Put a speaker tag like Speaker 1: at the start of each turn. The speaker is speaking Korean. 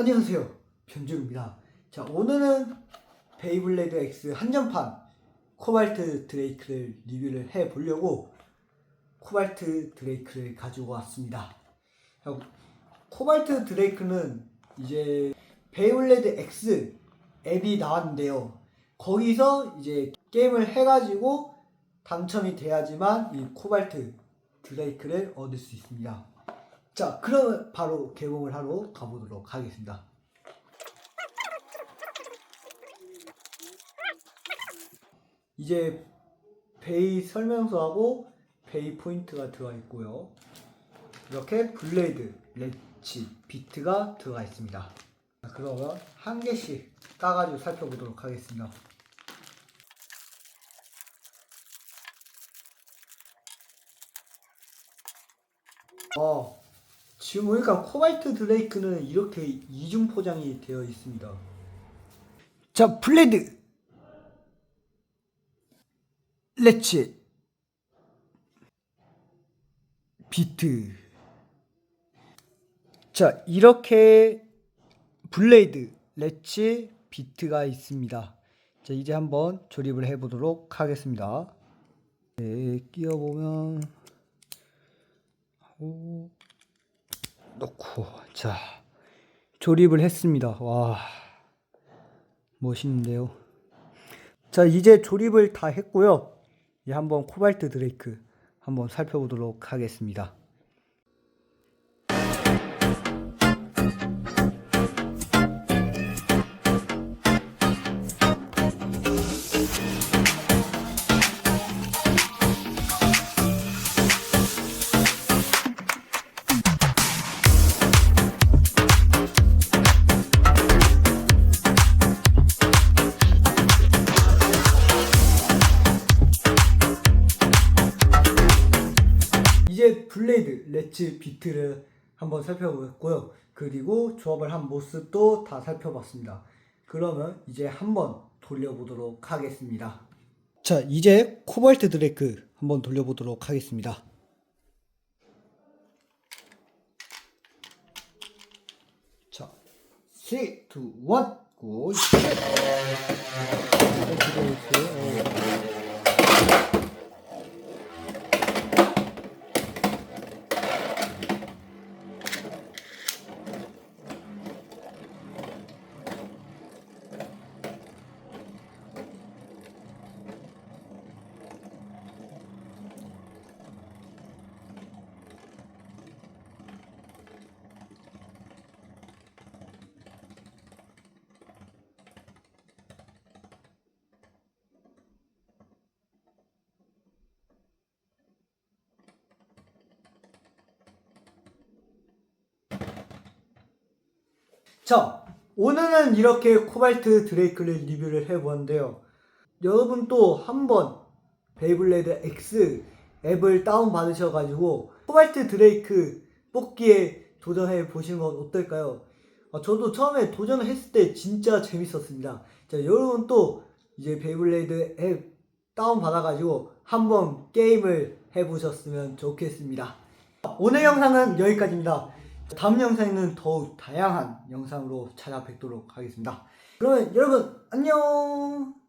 Speaker 1: 안녕하세요. 변준입니다. 자 오늘은 베이블레드 X 한정판 코발트 드레이크를 리뷰를 해 보려고 코발트 드레이크를 가지고 왔습니다. 자, 코발트 드레이크는 이제 베이블레드 X 앱이 나왔는데요. 거기서 이제 게임을 해가지고 당첨이 돼야지만 이 코발트 드레이크를 얻을 수 있습니다 자, 그럼 바로 개봉을 하러 가보도록 하겠습니다. 이제 베이 설명서하고 베이 포인트가 들어가 있고요. 이렇게 블레이드, 렛치, 비트가 들어가 있습니다. 자, 그러면 한 개씩 까가지고 살펴보도록 하겠습니다. 어, 지금 보니까 코발트 드레이크는 이렇게 이중 포장이 되어 있습니다. 자, 블레드. 렛츠. 비트. 자, 이렇게 블레이드, 렛츠, 비트가 있습니다. 자, 이제 한번 조립을 해 보도록 하겠습니다. 네, 끼워 보면 하 고 넣고 자 조립을 했습니다. 와 멋있는데요. 자 이제 조립을 다 했고요. 이제 한번 코발트 드레이크 한번 살펴보도록 하겠습니다. 블레이드, 렛츠, 비트를 한번 살펴보았고요. 그리고 조합을 한 모습도 다 살펴봤습니다. 그러면 이제 한번 돌려보도록 하겠습니다. 자, 이제 코발트 드레이크 한번 돌려보도록 하겠습니다. 자, 3, 2, 1, 고! 자, 오늘은 이렇게 코발트 드레이크를 리뷰를 해보았는데요. 여러분 또 한번 베이블레드 X 앱을 다운받으셔가지고 코발트 드레이크 뽑기에 도전해 보시는 건 어떨까요? 아, 저도 처음에 도전을 했을 때 진짜 재밌었습니다. 자, 여러분 또 이제 베이블레드 앱 다운받아가지고 한번 게임을 해보셨으면 좋겠습니다. 오늘 영상은 여기까지입니다. 다음 영상에는 더욱 다양한 영상으로 찾아뵙도록 하겠습니다. 그러면 여러분 안녕!